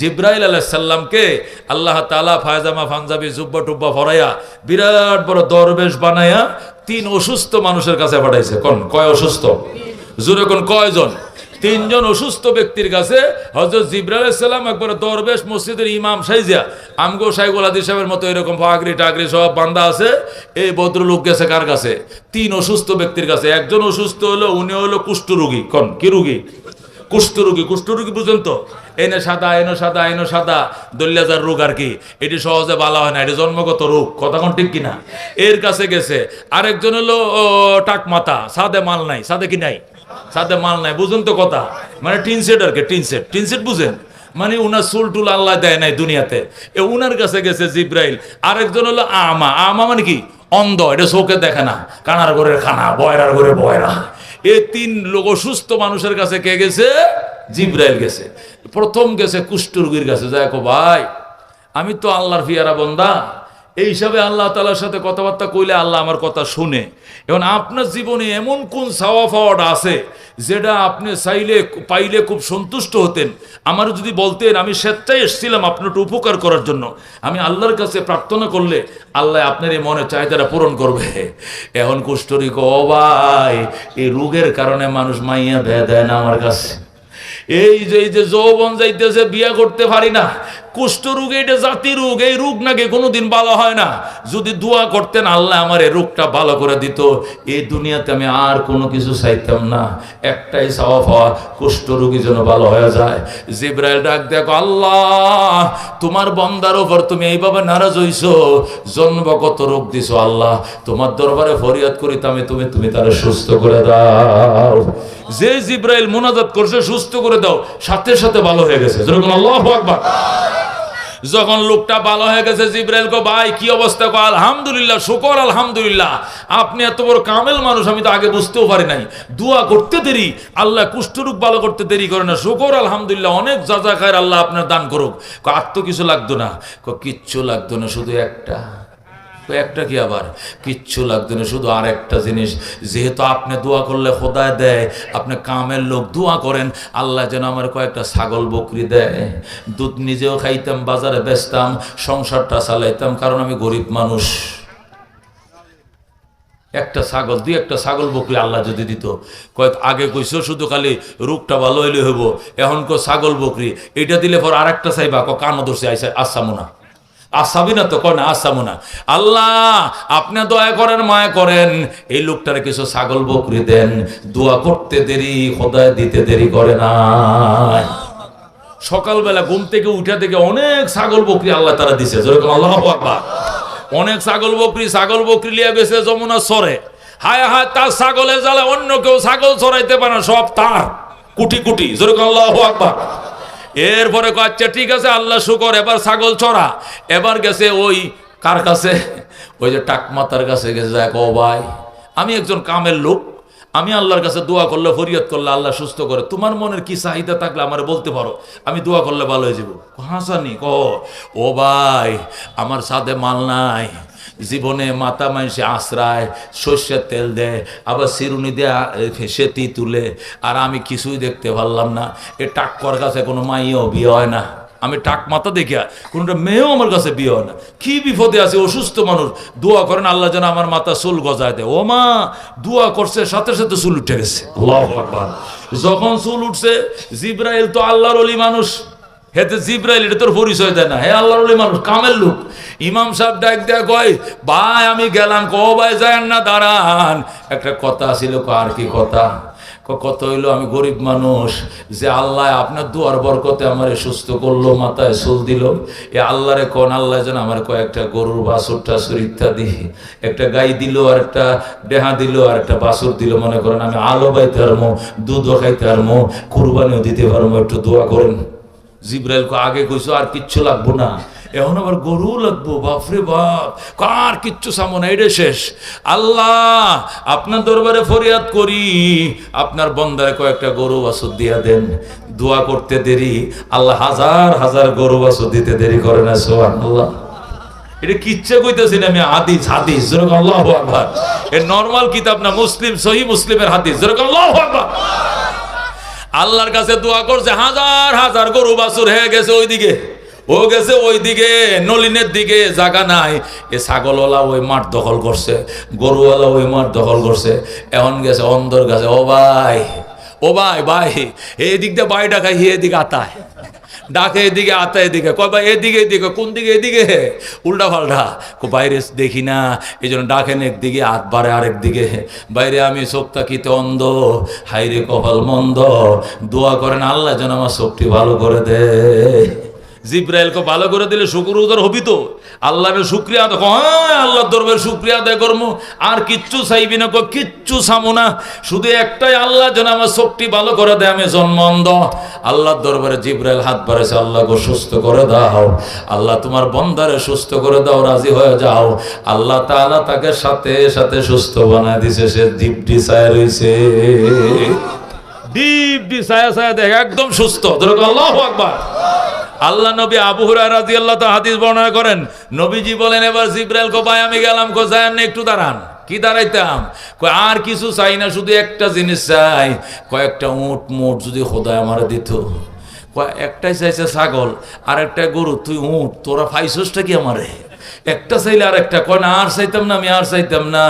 জিব্রাইল আলাইসাল্লামকে আল্লাহ তালা ফায়জামা ফানজাবি জুব্বা টুব্বা ফরাইয়া বিরাট বড় দরবেশ বানাইয়া তিন অসুস্থ মানুষের কাছে পাঠাইছে। কোন? কয় অসুস্থ? জোরে কোন? কয়জন? তিনজন অসুস্থ ব্যক্তির কাছে হজরত জিব্রাইল সাল্লাম একবার দরবেশ মসজিদের ইমাম সাইজিয়া, আমগো সাইগুল আদি সাহেবের মতো এরকম ফাগরি টাগরি সব বান্দা আছে, এই ভদ্রলোক গেছে কার কাছে? তিন অসুস্থ ব্যক্তির কাছে। একজন অসুস্থ হলো, উনি হলো কুষ্ঠ রুগী। কোন? কি রুগী? কুষ্ঠরোগী কুষ্ঠরোগী বুঝেন তো এনে সাদা এনে সাদা এনে সাদা দল্যাজার রোগ আর কি। এটি সহজে ভালো হয় না এটি জন্মগত রোগ কথা কোন ঠিক কিনা? এর কাছে গেছে আরেকজন হলো ও, টাকমাতা সাদে মাল নাই সাদে কি নাই? সাথে মাল নাই বুঝুন তো কথা। মানে টিন সেট আর কি টিন সেট। টিন সেট বুঝেন? মানে উনার চুল টুল আল্লাহ দেয় নাই দুনিয়াতে। এ উনার কাছে গেছে জিব্রাইল আরেকজন হলো আমা। আমা মানে কি? অন্ধ এটা চোখে দেখে না কানার ঘরের খানা বয়রার ঘরে বয়রা। এই তিন লোক অসুস্থ মানুষের কাছে কে গেছে? জিব্রাইল গেছে। প্রথম গেছে কুষ্ঠরোগীর কাছে। যাই ভাই, আমি তো আল্লাহর ফিয়ারা বন্দা। এই হিসাবে আল্লাহ তালার সাথে কথাবার্তা কইলে আল্লাহ আমার কথা শুনে। এবং আপনার জীবনে এমন কোন সাওয়া পাওয়াটা আছে যেটা আপনি চাইলে, পাইলে খুব সন্তুষ্ট হতেন? আমার যদি বলতেন, আমি স্বেচ্ছায় এসেছিলাম আপনার একটু উপকার করার জন্য। আমি আল্লাহর কাছে প্রার্থনা করলে আল্লাহ আপনার এই মনে চাহিদাটা পূরণ করবে। এখন কুষ্ঠরি ভাই, এই রোগের কারণে মানুষ মাইয়া দেয় দেয় না আমার কাছে। এই যে এই যে যৌবন যাইতেছে, বিয়া করতে পারি না। কুষ্ঠ রোগ এটা জাতি রোগ, এই রোগ নাকি কোনোদিন ভালো হয় না। যদি দোয়া করতেন, আল্লাহ আমার এই রোগটা ভালো করে দিত। এই দুনিয়াতে আমি আর কোনো কিছু চাইতাম না। একটাই চাওয়া পাওয়া কুষ্ঠ রোগী যেন ভালো হয়ে যায়। জিব্রাইল ডাক, দেখো, আল্লাহ, তোমার বন্দার ওপর তুমি এইভাবে নারাজ হইছো। জন্মগত রোগ দিছো, আল্লাহ। তোমার দরবারে ফরিয়াদ করি আমি তুমি তুমি তারা সুস্থ করে দাও। যে জিব্রাইল মোনাজাত করছে, সুস্থ করে দাও। সাথে সাথে ভালো হয়ে গেছে। যেরকম আল্লাহ আকবার। যখন লোকটা ভালো হয়ে গেছে, জিব্রাইল কো, ভাই, কি অবস্থা কো? আলহামদুলিল্লাহ, শুকর, আলহামদুলিল্লাহ। আপনি এত বড় কামেল মানুষ, আমি তো আগে বুঝতেও পারি নাই। দোয়া করতে দেরি, আল্লাহ কুষ্ঠরোগ ভালো করতে দেরি করে না। শুকর, আলহামদুলিল্লাহ, অনেক যা খায় আল্লাহ আপনার দান করুক। আর তো কিছু লাগতো না। কিচ্ছু লাগতো না, শুধু একটা। একটা কি আবার? কিচ্ছু লাগতো না, শুধু আর একটা জিনিস। যেহেতু আপনি দোয়া করলে খোদায় দেয়, আপনি কামের লোক দোয়া করেন, আল্লাহ যেন আমার কয়েকটা ছাগল, বকরি দেয়। দুধ নিজেও খাইতাম, বাজারে বেচতাম, সংসারটা চালাইতাম, কারণ আমি গরিব মানুষ। একটা ছাগল, দুই একটা ছাগল, বকরি আল্লাহ যদি দিত। কয়েক আগে কইছো শুধু খালি রোগটা ভালো হইলে হইব, এখন কো ছাগল, বকরি। এটা দিলে পর আর একটা চাইবা কানো ধরছে, আইসা আসামুনা আসাবি না তো কয় না না আল্লাহ, আপনি দয়া করেন, মায়া করেন, এই লোকটার কিছু ছাগল বকরি দেন। দোয়া করতে দেরি, খোদায় দিতে দেরি করে না। সকালবেলা ঘুম থেকে উঠে থেকে অনেক ছাগল বকরি আল্লাহ তারা দিছে, যেরকম আল্লাহ অনেক ছাগল বকরি ছাগল বকরি লিয়া গেছে, যমুনা সরে। হায় হায়, তার ছাগলের জ্বালা অন্য কেউ ছাগল চড়াইতে পারে না, সব তার। কুটি কুটি, যেরকম আল্লাহ আকবার। এরপরে কয়, আচ্ছা ঠিক আছে আল্লাহ শুকর এবার ছাগল চড়া। এবার গেছে ওই কার কাছে? ওই যে টাকমাতার কাছে গেছে দেখ ও ভাই আমি একজন কামের লোক। আমি আল্লাহর কাছে দোয়া করলে ফরিয়াদ করলে আল্লাহ সুস্থ করে। তোমার মনের কি চাহিদা থাকলে আমার বলতে পারো আমি দোয়া করলে ভালো হয়ে যাব। হাসানি ক ও ভাই আমার সাথে মাল নাই। জীবনে মাথা মাইসে আশ্রায় সর্ষের তেল দেয় আবার চিরুনি দেয়া সেতি তুলে। আর আমি কিছুই দেখতে পারলাম না। এ টাক্কর কাছে কোনো মাইও বিয়ে হয় না। আমি টাক মাথা দেখিয়া কোনটা মেয়েও আমার কাছে বিয়ে হয় না। কি বিপদে আছে অসুস্থ মানুষ। দোয়া করেন আল্লাহ যেন আমার মাথা চুল গজায় দেয়। ও মা দোয়া করছে সাথে সাথে চুল উঠে গেছে। যখন চুল উঠছে জিব্রাইল তো আল্লাহর অলি মানুষ। হেতে জিব্রাইল এটা তোর পরিচয় দেয় না। হে আল্লাহর অলি মানুষ কামের লোক। ইমাম সাহেব ডাক দেয়া কয়, ভাই, আমি গেলাম ক ভাই যায় না, দাঁড়ান। একটা কথা ছিল আর কি কথা? কত হইল, আমি গরিব মানুষ, যে আল্লাহ আপনার দুয়ার বরকতে আমার সুস্থ করল, মাথায় চুল দিল। এ আল্লাহরে কোন আল্লাহ যেন আমার কয়েকটা গরুর বাছুর টাছুর ইত্যাদি, একটা গাই দিল, আর একটা ডেহা দিল, আর একটা বাছুর দিল। মনে করেন, আমি আলো পাইতে পারব, দুধও খাইতে পারব, কুরবানিও দিতে পারব, একটু দোয়া করেন। জিব্রাইল কো আগে কইছো, আর কিচ্ছু লাগবো না। এখন আবার গরু লাগবো, বাপরে বাপ, কার কিচ্ছু সামো না এটা শেষ। আল্লাহ, আপনার দরবারে ফরিয়াদ করি। আপনার বন্দারে কয়েকটা গরু বাছুর দিয়া দেন। দোয়া করতে দেরি। আল্লাহ হাজার হাজার গরু বাছুর দিতে দেরি করে না সোহান আল্লাহ এটা কিচ্ছা কইতেছি না আমি, হাদিস হাদিস। যেরকম আল্লাহ আকবার। এ নর্মাল কিতাব না, মুসলিম, সহি মুসলিমের হাদিস। যেরকম আল্লাহ আকবার। আল্লাহর কাছে দোয়া করছে, হাজার হাজার গরু বাছুর হয়ে গেছে ওইদিকে। ও গেছে ওই দিকে নলিনের দিকে জায়গা নাই। এ ছাগলওয়ালা ওই মাঠ দখল করছে, গরুওয়ালা ওই মাঠ দখল করছে, এখন গেছে অন্দর গেছে, ও ভাই। ও ভাই ভাই, এদিক দিক দিয়ে বাই হি এদিকে আতায় ডাকে এদিকে, আতা এদিকে, কয় ভাই, এদিকে এদিকে, কোন দিকে, এদিকে? উল্টা পাল্টা। কো বাইরে দেখি না, এই জন্য ডাকেন একদিকে, হাত বাড়ে আরেক দিকে। বাইরে আমি চোখ তাকিতে অন্ধ, হাইরে কপাল মন্দ। দোয়া করেন, আল্লাহ যেন আমার চোখটি ভালো করে দে জিব্রাইলকে ভালো করে দিলে শুকুর উদর হবি তো। আল্লাহর শুক্রিয়া দেখো হ্যাঁ আল্লাহ দরবের শুক্রিয়া আদায় করব আর কিচ্ছু চাইবি না কিচ্ছু চামো না। শুধু একটাই আল্লাহ যেন আমার চোখটি ভালো করে দেয়, আমি জন্ম অন্ধ আল্লাহর দরবারে জিব্রাইল হাত বাড়াইছে আল্লাহকে সুস্থ করে দাও। আল্লাহ তোমার বন্দারে সুস্থ করে দাও, রাজি হয়ে যাও। আল্লাহ তাআলা তাকে সাথে সাথে সুস্থ বানায় দিছে, সে দিপটি চায় রয়েছে দিপটি ছায়া ছায়া দেখ, একদম সুস্থ। ধরো আল্লাহ আকবার। আল্লাহ নবী আবু রাজি আল্লাহ তো হাদিস বর্ণনা করেন, নবীজি বলেন, এবার জিব্রাইল কোপায় আমি গেলাম, কো যায়েন না একটু দাঁড়ান। কি দাঁড়াইতাম? আর কিছু চাই না, শুধু একটা জিনিস চাই। কয়েকটা উট মুট যদি খোদায় আমার দিত। একটাই চাইছে ছাগল আর একটা গরু, তুই উঠ তোরা ফাইসোসটা কি আমারে? একটা চাইলে আর একটা কয়, না, আর চাইতাম না, আমি আর চাইতাম না।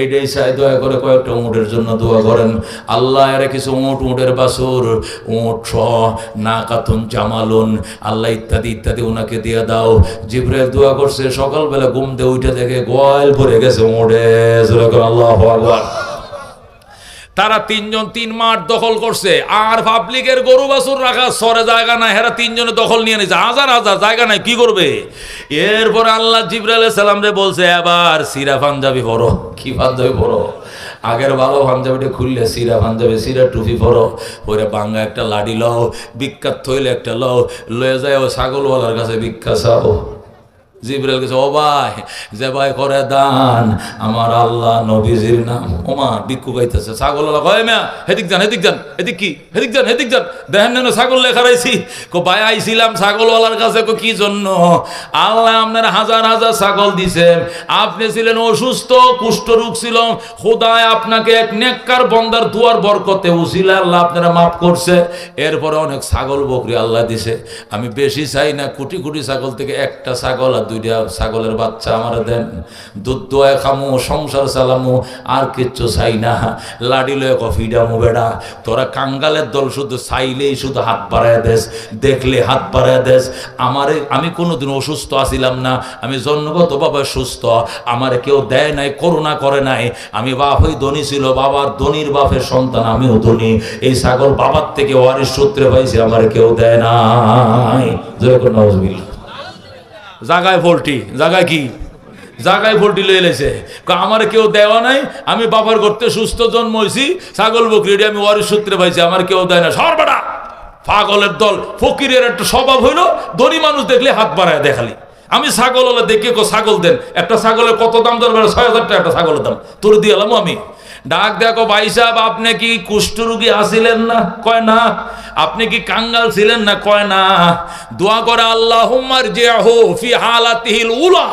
এইটাই চাই দয়া করে কয়েকটা উঁটের জন্য দোয়া করেন। আল্লাহ এর কিছু উঁট উঁটের বাসুর উঁট স না কাতুন, জামালুন, আল্লাহ ইত্যাদি ইত্যাদি ওনাকে দিয়ে দাও। জিব্রাইল দোয়া করছে, সকালবেলা ঘুম দিয়ে উঠে দেখে গোয়াল ভরে গেছে উঁটে আল্লাহ আকবার। তারা তিনজন তিন মাঠ দখল করছে। আর পাবলিকের গরু বাছুর রাখা সরে জায়গা নাই, হেরা তিনজনে দখল নিয়ে নিয়েছে হাজার হাজার জায়গা নাই, কি করবে? এরপর আল্লাহ জিব্রাইল সালাম রে বলছে, এবার সিরা পাঞ্জাবি পরো। কি পাঞ্জাবি পরো? আগের ভালো পাঞ্জাবিটা খুললে সিরা পাঞ্জাবি, সিরা টুপি পরো। পরে বাঙ্গা একটা লাডি লও, বিখ্যাত থইলে একটা লও। লয়ে যায় ও ছাগলওয়ালার কাছে ভিক্ষা চাও। জিব্রাইল কাছে ও ভাই, যে ভাই করে দান, আমার আল্লাহ নবীজির নাম ওমা বিক্ষু গাইতেছে ছাগল কয় মিয়া, হেদিক যান হেদিক যান এদিক কি, হেদিক যান হেদিক যান, দেখেন না ছাগল লেখা রাইছি কো, ভাই, আইছিলাম ছাগলওয়ালার কাছে। কো, কি জন্য? আল্লাহ আপনার হাজার হাজার ছাগল দিছেন আপনি ছিলেন অসুস্থ কুষ্ঠরোগ ছিল। খোদায় আপনাকে এক নেককার বন্দার দুয়ার বরকতে উসিলা আল্লাহ আপনারা মাফ করছে। এরপরে অনেক ছাগল বকরি আল্লাহ দিছে। আমি বেশি চাই না, কোটি কোটি ছাগল থেকে একটা ছাগল দুইটা ছাগলের বাচ্চা আমার দেন। দুধ দোয়া খামু, সংসার চালামু, আর কিচ্ছু চাই না। লাডি লয়ে কফি ডামু বেড়া। তোরা কাঙ্গালের দল শুধু চাইলেই শুধু হাত বাড়ায় দেস, দেখলে হাত বাড়ায় দেস। আমারে, আমি কোনোদিন অসুস্থ আছিলাম না। আমি জন্মগতভাবে সুস্থ। আমার কেউ দেয় নাই, করুণা করে নাই। আমি বাপ হই ধনী ছিল, বাবার ধনির বাপের সন্তান, আমিও ধনী। এই ছাগল বাবার থেকে ওয়ারিশ সূত্রে পাইছি, আমার কেউ দেয় নাই। জয় করে নজবিল্লা জাগায় ভোল্টি, জাগায় কি? জাগায় ভোল্টি লয়ে লেছে। আমার কেউ দেওয়া নাই, আমি বাবার করতে সুস্থ জন্ম হয়েছি ছাগল বকরি আমি ওয়ারিশ সূত্রে পাইছি, আমার কেউ দেয় না সরবাটা পাগলের দল, ফকিরের একটা স্বভাব হইল, ধনী মানুষ দেখলে হাত বাড়ায় দেখালি আমি ছাগল হলে দেখে কো, ছাগল দেন। একটা ছাগলের কত দাম দরবার ছয় হাজার টাকা একটা ছাগলের দাম। তোর দিয়ে এলাম আমি। ডাক দেখো ভাই সাহেব, আপনি কি কুষ্ঠরোগী আসিলেন না? কয় না। আপনি কি কাঙ্গাল ছিলেন না? কয় না। দোয়া করে আল্লাহ ফি হালাতিহিল উলা।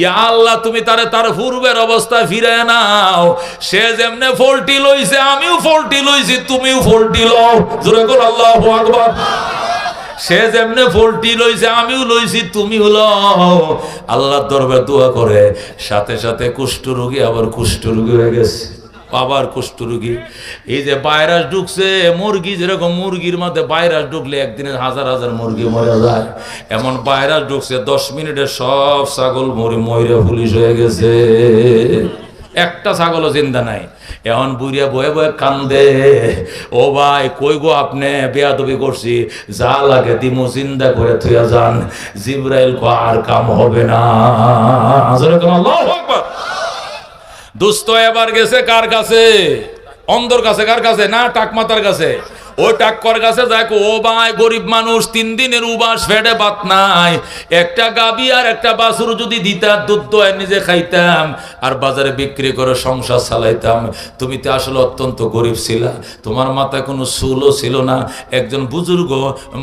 ইয়া আল্লাহ, তুমি তারে তার পূর্বের অবস্থায় ফিরে নাও। সে যেমনে ফলটি লইছে, আমিও ফলটি লইছি, তুমিও ফলটি লও। জোরে কর আল্লাহ আকবার। সে যেমনে ফলটি লইছে, আমিও লইছি তুমি হলো আল্লাহর দরবার দোয়া করে, সাথে সাথে কুষ্ঠরোগী আবার কুষ্ঠরোগী হয়ে গেছে। আবার কুষ্ঠরোগী। এই যে ভাইরাস ঢুকছে, মুরগি যেরকম মুরগির মধ্যে ভাইরাস ঢুকলে একদিনে হাজার হাজার মুরগি মরে যায়। এমন ভাইরাস ঢুকছে, দশ মিনিটে সব ছাগল মরে, ময়রা পুলিশ হয়ে গেছে। একটা ছাগলও চিন্তা নাই। এখন বুড়িয়া বয়ে বয়ে কান্দে। ও ভাই, কই গো আপনি? বেয়াদবি করছি। যা লাগে দিমু চিন্তা করে থুয়া যান। জিব্রাইল কো আর কাম হবে না। দুস্থ এবার গেছে কার কাছে? অন্ধর কাছে কার কাছে? না টাকমাতার কাছে। ওই টাক্কর কাছে দেখো, ও ভাই গরিব মানুষ, তিন দিনের উবাস ফেটে বাত নাই। একটা গাবি আর একটা বাছুর যদি দিতা, দুধ দোয় নিজে খাইতাম। আর বাজারে বিক্রি করে সংসার চালাইতাম। তুমি তো আসলে অত্যন্ত গরিব ছিলা। তোমার মাথায় কোনো চুলও ছিল না। একজন বুজুর্গ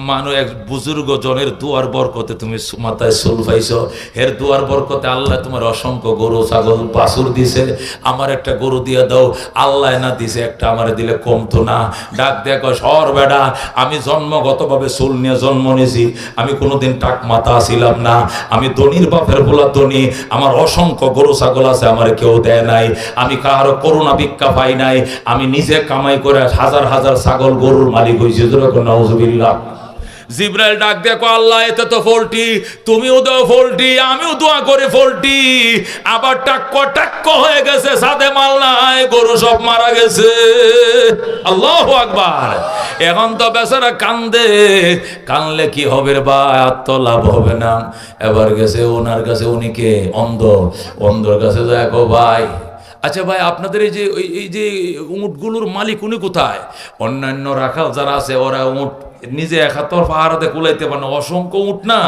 মানুষ এক বুজুর্গ জনের দুয়ার বরকতে তুমি মাথায় চুল পাইছো। এর দুয়ার বরকতে আল্লাহ তোমার অসংখ্য গরু, ছাগল, বাছুর দিছে। আমার একটা গরু দিয়ে দাও, আল্লাহ না দিছে, একটা আমার দিলে কমতো না। ডাক দেখো সর বেডা, আমি জন্মগতভাবে চুল নিয়ে জন্ম নিয়েছি, আমি কোনোদিন টাক মাথা ছিলাম না, আমি ধনির বাপের বোলা ধনী, আমার অসংখ্য গরু ছাগল আছে, আমার কেউ দেয় নাই, আমি কারও করোনা ভিক্ষা পাই নাই, আমি নিজে কামাই করে হাজার হাজার ছাগল গরুর মালিক হয়েছি যেরকম নওয়াজবিল্লাহ জিব্রাইল ডাক দেখো আল্লাহ, এতে তো ফোল্টি। তুমিও দাও ফোল্টি, আমিও দোয়া করে ফোল্টি। আবার টাক্ক টাক্ক হয়ে গেছে সাথে মাল নাই, গরু সব মারা গেছে। আল্লাহ আকবার। এখন তো বেচারা কান্দে। কানলে কি হবে বা আর তো লাভ হবে না। এবার গেছে ওনার কাছে, উনি কে? অন্ধ। অন্ধর কাছে দেখো ভাই আচ্ছা ভাই, আপনাদের এই যে এই যে উঁটগুলোর মালিক উনি কোথায়? অন্যান্য রাখাল যারা আছে, ওরা উঁট নিজে একাত্তর পাহারাতে কুলাইতে পারে না। অসংখ্য উঠ না?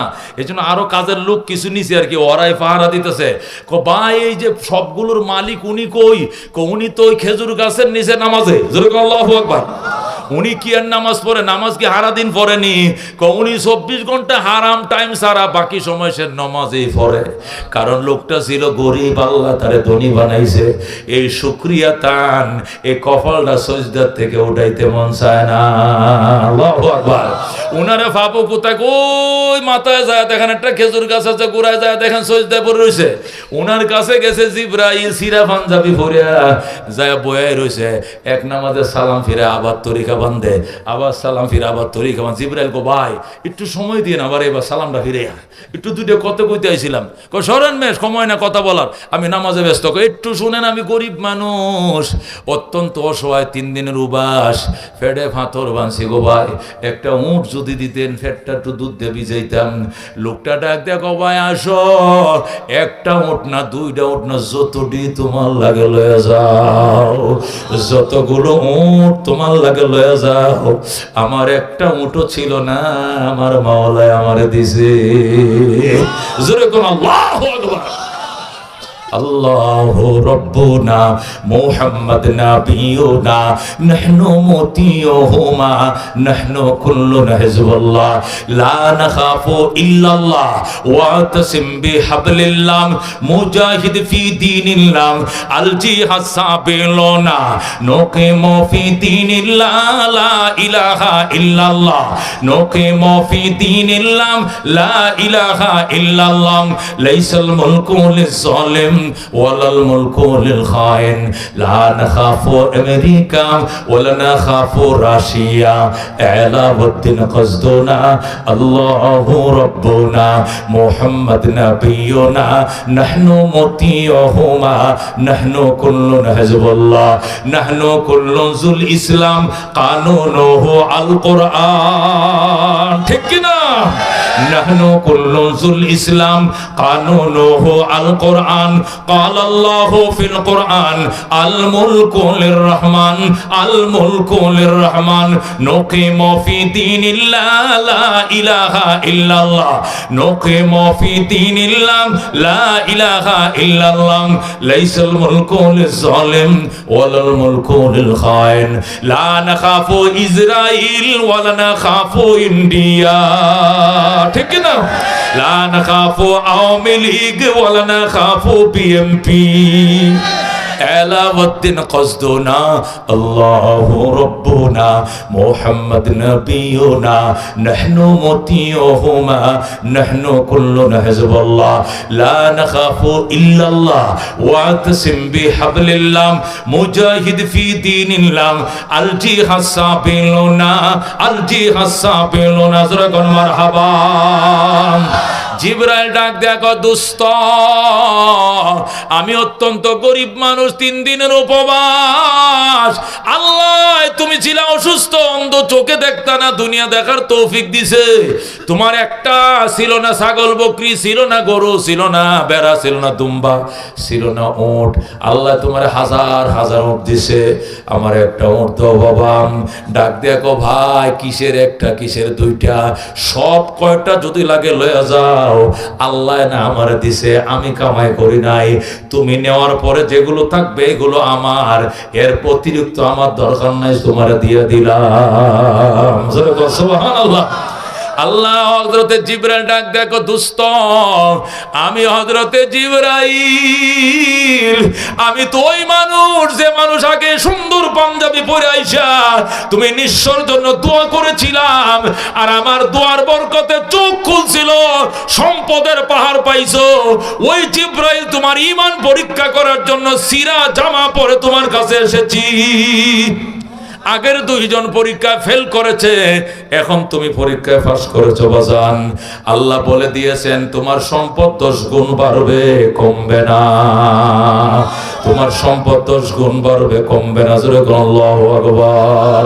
এই জন্য আরও কাজের লোক কিছু নিছে আর কি, ওরাই পাহারা দিতেছে। কো, ভাই, এই যে সবগুলোর মালিক উনি কই? উনি তো ওই খেজুর গাছের নিচে নামাজে। যেরকম আল্লাহ উনি কি আর নামাজ পড়ে? নামাজ কি হারা দিন পড়েনি উনি চব্বিশ ঘণ্টা হারাম টাইম সারা বাকি সময় সে নমাজেই পড়ে। কারণ লোকটা ছিল গরিব, আল্লাহ তারে ধনী বানাইছে। এই শুক্রিয়া তান, এই কপালটা সজদার থেকে উঠাইতে মন চায় না। উনারে ফাপু কোথায়? ওই মাথায় যায়, দেখেন একটা খেজুর গাছ আছে, গোড়ায় যায়, দেখেন সজদায় পড়ে রয়েছে উনার কাছে গেছে জিব্রাইল, সিরা পাঞ্জাবি পরিয়া, যায় বয়ে রয়েছে এক নামাজে সালাম ফিরে আবার তরিকা বান্ধে আবার সালাম ফিরে, আবার তরিকা বান্ধে জিব্রাইল কো, ভাই, একটু সময় দিয়ে আবার এবার সালামটা ফিরে। একটু দুটো কত কইতে আইছিলাম। কো সরেন মেশ সময় না কথা বলার। আমি নামাজে ব্যস্ত। একটু শুনেন, আমি গরিব মানুষ। অত্যন্ত অসহায়, তিন দিনের উবাস। ফেডে ফাঁতর বানছি গো ভাই। একটা উঁট যদি দিতেন, ফেটটা একটু দুধ দিয়ে ভিজাইতাম। লোকটা ডাক দেখো ভাই, আসো। একটা উঠ না, দুইটা উঠ না, যতটি তোমার লাগে লয়ে যাও। যতগুলো উঠ তোমার লাগে লয়ে যাও আমার একটা উঁটো ছিল না আমার মাওলায় আমারে দিছে। জোরে কোন আল্লাহু আকবার। আল্লাহ রব্বুনা, মুহাম্মদ নাবিয়ুনা নাহনু মুতিয়ুহুমা নাহনু কুল্লুনা হিজবুল্লাহ লা নাখাফু ইল্লাল্লাহ, ওয়াতাসিম বিহাবলিল্লাহ, মুজাহিদ ফি দীনিল্লাহ আলজি হাসাবিলুনা নুকিমু ফি দীনিল্লাহ, লা ইলাহা ইল্লাল্লাহ, নুকিমু ফি দীনিল্লাহ, লা ইলাহা ইল্লাল্লাহ, লাইসাল মুলকু লিযালিম ওয়ালাল মুলকুল খায়েন। লা নাখাফু আমেরিকা, ওয়ালা নাখাফু রাশিয়া। ইলাবুদ্দিন কজদুনা আল্লাহু রব্বুনা, মুহাম্মদ নবিয়ুনা। নাহনু মুতিয়ুহুমা, নাহনু কুল্লুন হিজবুল্লাহ। নাহনু কুল্লুন জুল ইসলাম, কানুনুহু আল কোরআন ঠিক কি না نحن كل ذو الإسلام قانونه القرآن ঠিক না نحن كل ذو الإسلام قانونه القرآن قال الله في القرآن الملك للرحمن الملك للرحمن نقيم في دين الله لا إله إلا الله نقيم في دين الله لا إله إلا الله ليس الملك للظالم ولا الملك للخائن لا نخاف إسرائيل ولا نخاف إنديا ঠিক না লা নাখাফু আওয়ামী লীগ ওয়ালা নাখাফু বিএমপি এলাউদ্দিন কসদুনা, আল্লাহু রব্বুনা, মুহাম্মদ নবিয়ুনা, নাহনু মুতিয়ুহুমা নাহনু কুল্লুনা হিজবুল্লাহ, লা নাখাফু ইল্লাল্লাহ ওয়াতাসিম বিহাবলিল্লাহ, মুজাহিদ ফি দীনিল্লাহ আল জিহাদ সাবিলুনা আল জিহাদ সাবিলুনা জোরে কোন মারহাবা। জিব্রাইল ডাক দেখো দুস্ত, আমি অত্যন্ত গরিব মানুষ, তিন দিনের উপবাস। আল্লাহ, তুমি ছিল অসুস্থ, অন্ধ, চোখে দেখতা না, দুনিয়া দেখার তৌফিক দিছে। তোমার একটা ছিল না ছাগল বকরি, ছিল না গরু, ছিল না বেড়া, ছিল না দুম্বা, ছিল না উট। আল্লাহ তোমার হাজার হাজার উট দিছে। আমার একটা উট তো বাবা। ডাক দেখো ভাই, কিসের একটা, কিসের দুইটা? সব কয়টা যদি লাগে লয়ে যাও আল্লাহ না আমার দিছে, আমি কামাই করি নাই। তুমি নেওয়ার পরে যেগুলো থাকবে, এগুলো আমার। এর অতিরিক্ত আমার দরকার নাই, তোমার দিয়ে দিলাম। সুবহানাল্লাহ। আল্লাহ হজরতে জিব্রাইল ডাক দেখো দুস্ত, আমি হজরতে জিব্রাইল, আমি তো ওই মানুষ যে মানুষ আগে সুন্দর পাঞ্জাবি পরে আইসা, তুমি নিঃস্বর জন্য দোয়া করেছিলাম, আর আমার দোয়ার বরকতে চোখ খুলছিল, সম্পদের পাহাড় পাইছো, ওই জিব্রাইল তোমার ইমান পরীক্ষা করার জন্য সিরা জামা পরে তোমার কাছে এসেছি। আগের দুইজন পরীক্ষায় ফেল করেছে, এখন তুমি পরীক্ষায় পাস করেছ বাজান। আল্লাহ বলে দিয়েছেন, তোমার সম্পদ দশ গুণ বাড়বে, কমবে না। তোমার সম্পদ দশ গুণ বাড়বে, কমবে না। জোরে গণ আকবার।